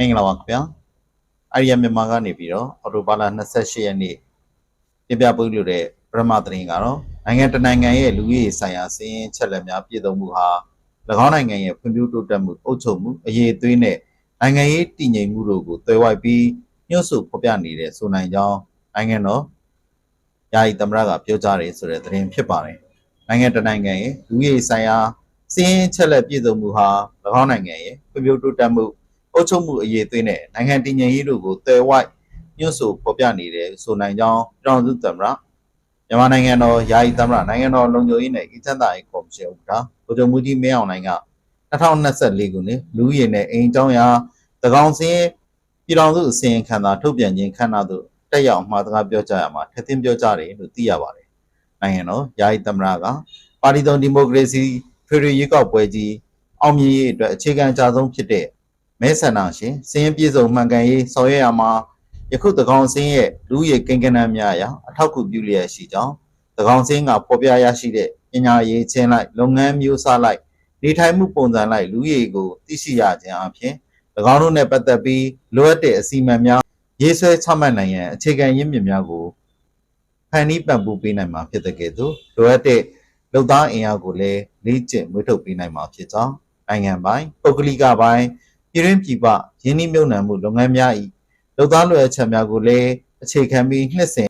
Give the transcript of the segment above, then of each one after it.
မင်္ဂလာပါခင်ဗျာအာရီယမြန်မာကနေပြီးတော့အော်တိုဘာလ28ရက်နေ့တင်ပြပေးလို့တဲ့ပရမသတင်းကတော့နိုင်ငံတနိုင်ငံရဲ့လူကြီးဆိုင်ရာစီးရင်ချက်လက်များပြည်သုံးမှုဟာ၎င်းနိုင်ငံရဲ့ဖွံ့ဖြိုးတိုးတက်မှုအုပ်ချုပ်မှုအရေးအသွေးနဲ့နိုင်ငံရေးတည်ငြိမ်မှုတို့ကိုသွယ်ဝိုက်ပြီးညှို့ဆိုဖော်ပြနေတဲ့ဆိုနိုင်ကြောင်းနိုင်ငံတော်ယာယီသမ္မတကပြောကြားတယ်ဆိုတဲ့သတင်းဖြစ်ပါတယ်နိုင်ငံတနိုင်ငံရဲ့လူကြီးဆိုင်ရာစီးရင်ချက်လက်ပြည်သုံးမှုဟာ၎င်းနိုင်ငံရဲ့ဖွံ့ဖြိုးတိုးတက်မှု အုပ်ချုပ်မှုအရေးအသွေးနဲ့နိုင်ငံတည်ငြိမ်ရေးတို့ကိုတည်ဝိုက်ညွှန်ဆိုဖော်ပြနေတယ်ဆိုနိုင်ကြောင်းပြည်တော်စုသမ္မတမြန်မာနိုင်ငံတော်ယာယီသမ္မတနိုင်ငံတော်လုံခြုံရေးနဲ့အေဂျင့်တာရေးကော်မရှင်ဥက္ကဋ္ဌဗိုလ်ချုပ်မှုကြီးမင်းအောင်လှိုင်က2024ခုနှစ်လူဦးရေနဲ့အိမ်ကျောင်းရာသကောင်စင်းပြည်တော်စုအစီရင်ခံစာထုတ်ပြန်ခြင်းခမ်းနားသို့တက်ရောက်မှာစကားပြောကြားရမှာထက်သင်းပြောကြားတယ်လို့သိရပါတယ်နိုင်ငံတော်ယာယီသမ္မတကပါတီစုံဒီမိုကရေစီဖေရီရွေးကောက်ပွဲကြီးအောင်မြင်ရေးအတွက်အခြေခံအကြဆုံးဖြစ်တဲ့ မဲဆန္ဒရှင်စည်ရင်ပြည်စုံမှန်ကန်ရေးဆောင်ရွက်ရမှာယခုတကောင်စင်းရဲ့လူရည်ကိန်းကနန်းများအရာအထောက်အကူပြုလျက်ရှိကြောင်းတကောင်စင်းကပေါ်ပြရရှိတဲ့ပညာရေးချင်းလိုက်လုပ်ငန်းမျိုးစားလိုက်နေထိုင်မှုပုံစံလိုက်လူရည်ကိုသိရှိရခြင်းအပြင်၎င်းတို့နဲ့ပတ်သက်ပြီးလိုအပ်တဲ့အစီအမံများရေးဆွဲချမှတ်နိုင်ရန်အခြေခံရင်းမြစ်များကိုဖန်တီးပံ့ပိုးပေးနိုင်မှာဖြစ်တဲ့ကဲ့သို့လိုအပ်တဲ့လုံသားအင်အားကိုလည်းလေ့ကျင့်မွေးထုတ်ပေးနိုင်မှာဖြစ်ကြောင်းနိုင်ငံပိုင်းပုဂ္ဂလိကပိုင်း ပြည်တွင်းပြည်ပရင်းနှီးမြှုပ်နှံမှုလုပ်ငန်းများ၏လုပ်သားလွယ်အချက်များကိုလည်းအခြေခံပြီးနှစ်စဉ်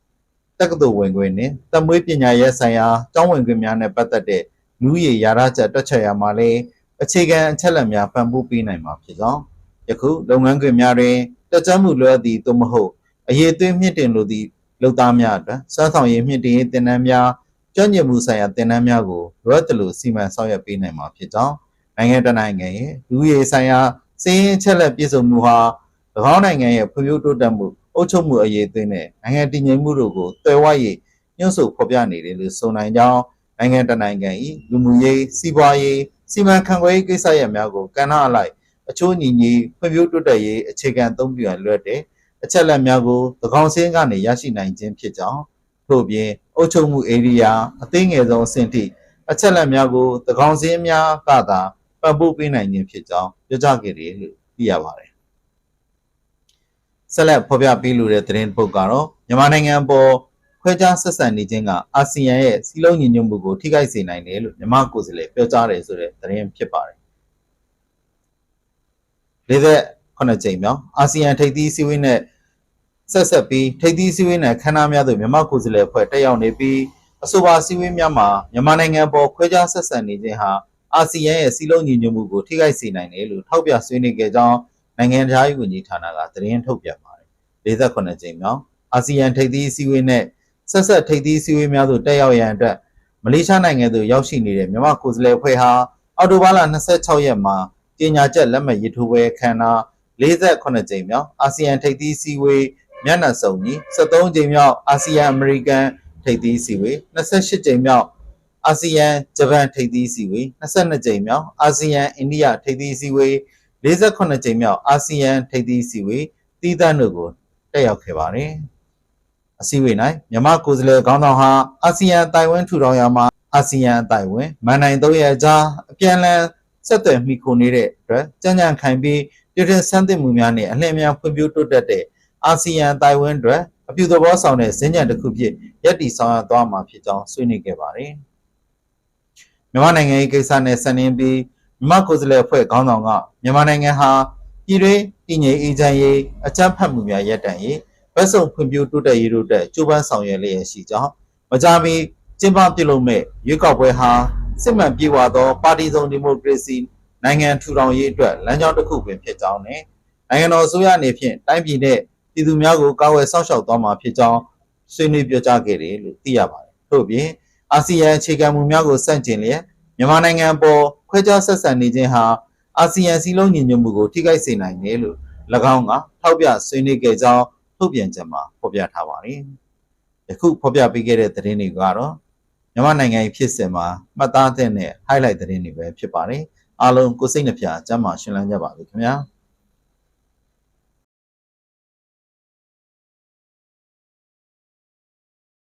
တက္ကသိုလ်ဝင်ခွင့်နှင့်တမွေးပညာရေးဆိုင်ရာကျောင်းဝင်ခွင့်များနဲ့ပတ်သက်တဲ့လူရည်ရာရချက်တွက်ချက်ရမှာလည်းအခြေခံအချက်အလက်များပံ့ပိုးပေးနိုင်မှာဖြစ်ကြောင်းယခုလုပ်ငန်းခွင်များတွင်တက်ကြွမှုလွယ်သည်သို့မဟုတ်အရေးသွေးမြင့်တင်လိုသည့်လုပ်သားများအတွက်စွမ်းဆောင်ရည်မြင့်တင်ရေးသင်တန်းများကျွမ်းကျင်မှုဆိုင်ရာသင်တန်းများကိုလိုအပ်သလိုစီမံဆောင်ရွက်ပေးနိုင်မှာဖြစ်ကြောင်းနိုင်ငံတကာနိုင်ငံရဲ့လူရည်ဆိုင်ရာ စီးရင်ချက်လက်ပြည်စုံမှုဟာ၎င်းနိုင်ငံရဲ့ဖွံ့ဖြိုးတိုးတက်မှုအုပ်ချုပ်မှုအရေးအသွေးနဲ့နိုင်ငံတည်ငြိမ်မှုတို့ကိုတွယ်ဝရေးညှို့ဆိုဖော်ပြနေတယ်လို့ဆိုနိုင်ကြောင်းနိုင်ငံတနိုင်ငံ၏လူမှုရေးစီးပွားရေးစီမံခန့်ခွဲရေးကိစ္စရပ်များကိုကဏ္ဍအလိုက်အချိုးညီညီဖွံ့ဖြိုးတိုးတက်ရေးအခြေခံအသုံးပြုရန်လွှတ်တဲ့အချက်လက်များကိုသကောင်စင်းကနေရရှိနိုင်ခြင်းဖြစ်ကြောင်းထို့ပြင်အုပ်ချုပ်မှုဧရိယာအသေးငယ်ဆုံးအဆင့်ထိအချက်လက်များကိုသကောင်စင်းများကသာ ပံ့ပိုးပေးနိုင်ခြင်းဖြစ်ကြောင်းပြောကြားခဲ့တယ်လို့သိရပါတယ်။ဆက်လက်ဖော်ပြပေးလိုတဲ့သတင်းပုတ်ကတော့မြန်မာနိုင်ငံပေါ်ခွဲခြားဆက်ဆံနေခြင်းကအာဆီယံရဲ့စီးလုံးညီညွတ်မှုကိုထိခိုက်စေနိုင်တယ်လို့မြန်မာကိုယ်စားလှယ်ပြောကြားတယ်ဆိုတဲ့သတင်းဖြစ်ပါတယ်။လေးသက်ခုနှစ်ကြိမ်မြောက်အာဆီယံထိပ်သီးစည်းဝေးနဲ့ဆက်ဆက်ပြီးထိပ်သီးစည်းဝေးနဲ့ခမ်းနားများသို့မြန်မာကိုယ်စားလှယ်အဖွဲ့တက်ရောက်နေပြီးအဆိုပါစည်းဝေးများမှာမြန်မာနိုင်ငံပေါ်ခွဲခြားဆက်ဆံနေခြင်းဟာ အာဆီယံရဲ့စီလုံးညီညွတ်မှုကိုထိခိုက်စေနိုင်တယ်လို့ထောက်ပြဆွေးနွေးခဲ့ကြောင်းနိုင်ငံသားရေးဝန်ကြီးဌာနကသတင်းထုတ်ပြန်ပါတယ်။48ကြိမ်မြောက်အာဆီယံထိပ်သီးအစည်းအဝေးနဲ့ဆက်ဆက်ထိပ်သီးအစည်းအဝေးများသို့တက်ရောက်ရန်အတွက်မလေးရှားနိုင်ငံသို့ရောက်ရှိနေတဲ့မြန်မာကိုယ်စားလှယ်အဖွဲ့ဟာအော်တိုဘာလ26ရက်မှာကြေညာချက်လက်မှတ်ရေးထိုးပွဲခမ်းနား48ကြိမ်မြောက်အာဆီယံထိပ်သီးအစည်းအဝေးမျက်နှာစုံကြီး73ကြိမ်မြောက်အာဆီယံအမေရိကန်ထိပ်သီးအစည်းအဝေး28ကြိမ်မြောက် အာဆီယံဂျပန်ထိပ်သီးအစည်းအဝေး22ကြိမ်မြောက်အာဆီယံအိန္ဒိယထိပ်သီးအစည်းအဝေး48ကြိမ်မြောက်အာဆီယံထိပ်သီးအစည်းအဝေးတည်တံ့တို့ကိုတက်ရောက်ခဲ့ပါတယ်။အစည်းအဝေး၌မြန်မာကိုယ်စားလှယ်ခေါင်းဆောင်ဟာအာဆီယံအတိုင်ဝန်းထူထောင်ရာမှာအာဆီယံအတိုင်ဝန်းမန်နိုင်၃ရက်ကြာအပြန်အလှန်ဆက်သွယ်မိခိုနေတဲ့အတွက်ကြံ့ကြံ့ခိုင်ပြီးပြည်ထဆန်းသစ်မှုများနဲ့အလင်းများဖွံ့ဖြိုးတိုးတက်တဲ့အာဆီယံအတိုင်ဝန်းအတွက်အပြုသဘောဆောင်တဲ့ဇင်းညံတစ်ခုဖြစ်ရပ်တည်ဆောင်ရွက်သွားမှာဖြစ်ကြောင်းဆွေးနွေးခဲ့ပါတယ်။ မြန်မာနိုင်ငံရေးကိစ္စနဲ့ဆက်နင်းပြီးမြန်မာကိုယ်စားလှယ်အဖွဲ့ခေါင်းဆောင်ကမြန်မာနိုင်ငံဟာပြည်တွင်းတည်ငြိမ်အေးချမ်းရေးအကြမ်းဖက်မှုများရပ်တန့်ရေးဗတ်စုံဖွံ့ဖြိုးတိုးတက်ရေးတို့အတွက်ကြိုးပမ်းဆောင်ရွက်လျက်ရှိကြောင်းမကြမီကျင်းပပြုလုပ်မဲ့ရွေးကောက်ပွဲဟာစစ်မှန်ပြေဝသောပါတီစုံဒီမိုကရေစီနိုင်ငံထူထောင်ရေးအတွက်လမ်းကြောင်းတစ်ခုပင်ဖြစ်ကြောင်းနဲ့နိုင်ငံတော်အစိုးရအနေဖြင့်တိုင်းပြည်နဲ့ပြည်သူများကိုကာဝယ်စောင့်ရှောက်သွားမှာဖြစ်ကြောင်းဆွေးနွေးပြောကြားခဲ့တယ်လို့သိရပါတယ်။ထို့ပြင်အာဆီယံအခြေခံမူများကိုစန့်ကျင်လျက် မြန်မာနိုင်ငံပေါ်ခွဲခြားဆက်ဆံနေခြင်းဟာအာဆီယံစည်းလုံးညီညွတ်မှုကိုထိခိုက်စေနိုင်တယ်လို့၎င်းကထောက်ပြဆွေးနွေးခဲ့ကြောင်းထုတ်ပြန်ချက်မှာဖော်ပြထားပါတယ်။ယခုဖော်ပြပေးခဲ့တဲ့သတင်းတွေကတော့မြန်မာနိုင်ငံရဲ့ဖြစ်စဉ်မှာမှတ်သားတဲ့နဲ့ highlight သတင်းတွေပဲဖြစ်ပါတယ်။အားလုံးကိုစိတ်နှပြကျမ်းမာရှင်လန်းကြပါစေခင်ဗျာ။